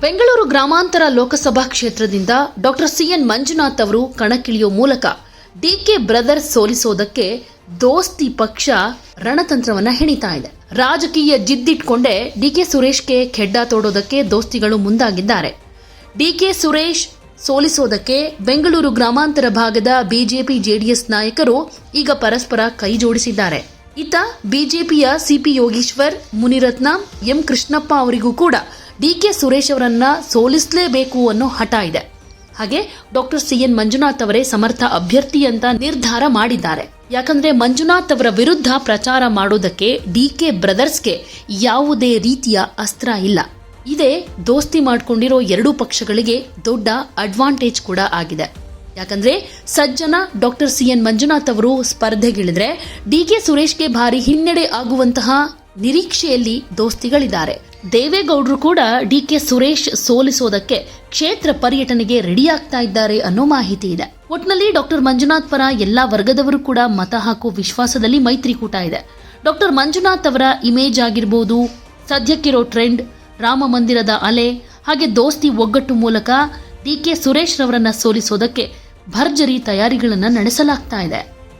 ಬೆಂಗಳೂರು ಗ್ರಾಮಾಂತರ ಲೋಕಸಭಾ ಕ್ಷೇತ್ರದಿಂದ doctor CN Manjunath ಅವರು ಕಣಕ್ಕಿಳಿಯೋ ಮೂಲಕ ಡಿಕೆ ಬ್ರದರ್ಸ್ ಸೋಲಿಸೋದಕ್ಕೆ ದೋಸ್ತಿ ಪಕ್ಷ ರಣತಂತ್ರವನ್ನ ಹೆಣಿತಾ ಇದೆ. ರಾಜಕೀಯ ಜಿದ್ದಿಟ್ಕೊಂಡೇ ಡಿಕೆ ಸುರೇಶ್ಗೆ ಖೆಡ್ಡ ತೋಡೋದಕ್ಕೆ ದೋಸ್ತಿಗಳು ಮುಂದಾಗಿದ್ದಾರೆ. ಡಿಕೆ ಸುರೇಶ್ ಸೋಲಿಸೋದಕ್ಕೆ ಬೆಂಗಳೂರು ಗ್ರಾಮಾಂತರ ಭಾಗದ ಬಿಜೆಪಿ ಜೆಡಿಎಸ್ ನಾಯಕರು ಈಗ ಪರಸ್ಪರ ಕೈ ಜೋಡಿಸಿದ್ದಾರೆ. ಇತ್ತ ಬಿಜೆಪಿಯ C P Yogeshwar, Munirathna, M Krishnappa ಅವರಿಗೂ ಕೂಡ ಡಿಕೆ ಸುರೇಶ್ ಅವರನ್ನ ಸೋಲಿಸಲೇಬೇಕು ಅನ್ನೋ ಹಠ ಇದೆ. ಹಾಗೆ ಡಾಕ್ಟರ್ ಸಿ ಎನ್ ಮಂಜುನಾಥ್ ಅವರೇ ಸಮರ್ಥ ಅಭ್ಯರ್ಥಿ ಅಂತ ನಿರ್ಧಾರ ಮಾಡಿದ್ದಾರೆ. ಯಾಕಂದ್ರೆ ಮಂಜುನಾಥ್ ಅವರ ವಿರುದ್ಧ ಪ್ರಚಾರ ಮಾಡೋದಕ್ಕೆ ಡಿಕೆ ಬ್ರದರ್ಸ್ಗೆ ಯಾವುದೇ ರೀತಿಯ ಅಸ್ತ್ರ ಇಲ್ಲ. ಇದೇ ದೋಸ್ತಿ ಮಾಡಿಕೊಂಡಿರೋ ಎರಡೂ ಪಕ್ಷಗಳಿಗೆ ದೊಡ್ಡ ಅಡ್ವಾಂಟೇಜ್ ಕೂಡ ಆಗಿದೆ. ಯಾಕಂದ್ರೆ ಸಜ್ಜನ ಡಾಕ್ಟರ್ ಸಿ ಎನ್ ಮಂಜುನಾಥ್ ಅವರು ಸ್ಪರ್ಧೆಗಿಳಿದ್ರೆ ಡಿಕೆ ಸುರೇಶ್ಗೆ ಭಾರಿ ಹಿನ್ನಡೆ ಆಗುವಂತಹ ನಿರೀಕ್ಷೆಯಲ್ಲಿ ದೋಸ್ತಿಗಳಿದ್ದಾರೆ. ದೇವೇಗೌಡರು ಕೂಡ ಡಿ ಕೆ ಸುರೇಶ್ ಸೋಲಿಸೋದಕ್ಕೆ ಕ್ಷೇತ್ರ ಪರ್ಯಟನೆಗೆ ರೆಡಿಯಾಗ್ತಾ ಇದ್ದಾರೆ ಅನ್ನೋ ಮಾಹಿತಿ ಇದೆ. ಒಟ್ನಲ್ಲಿ ಡಾಕ್ಟರ್ ಮಂಜುನಾಥ್ ಪರ ಎಲ್ಲಾ ವರ್ಗದವರು ಕೂಡ ಮತ ಹಾಕೋ ವಿಶ್ವಾಸದಲ್ಲಿ ಮೈತ್ರಿಕೂಟ ಇದೆ. ಡಾಕ್ಟರ್ ಮಂಜುನಾಥ್ ಅವರ ಇಮೇಜ್ ಆಗಿರ್ಬೋದು, ಸದ್ಯಕ್ಕಿರೋ ಟ್ರೆಂಡ್, ರಾಮ ಮಂದಿರದ ಅಲೆ, ಹಾಗೆ ದೋಸ್ತಿ ಒಗ್ಗಟ್ಟು ಮೂಲಕ ಡಿಕೆ ಸುರೇಶ್ ರವರನ್ನ ಸೋಲಿಸೋದಕ್ಕೆ ಭರ್ಜರಿ ತಯಾರಿಗಳನ್ನು ನಡೆಸಲಾಗ್ತಾ ಇದೆ.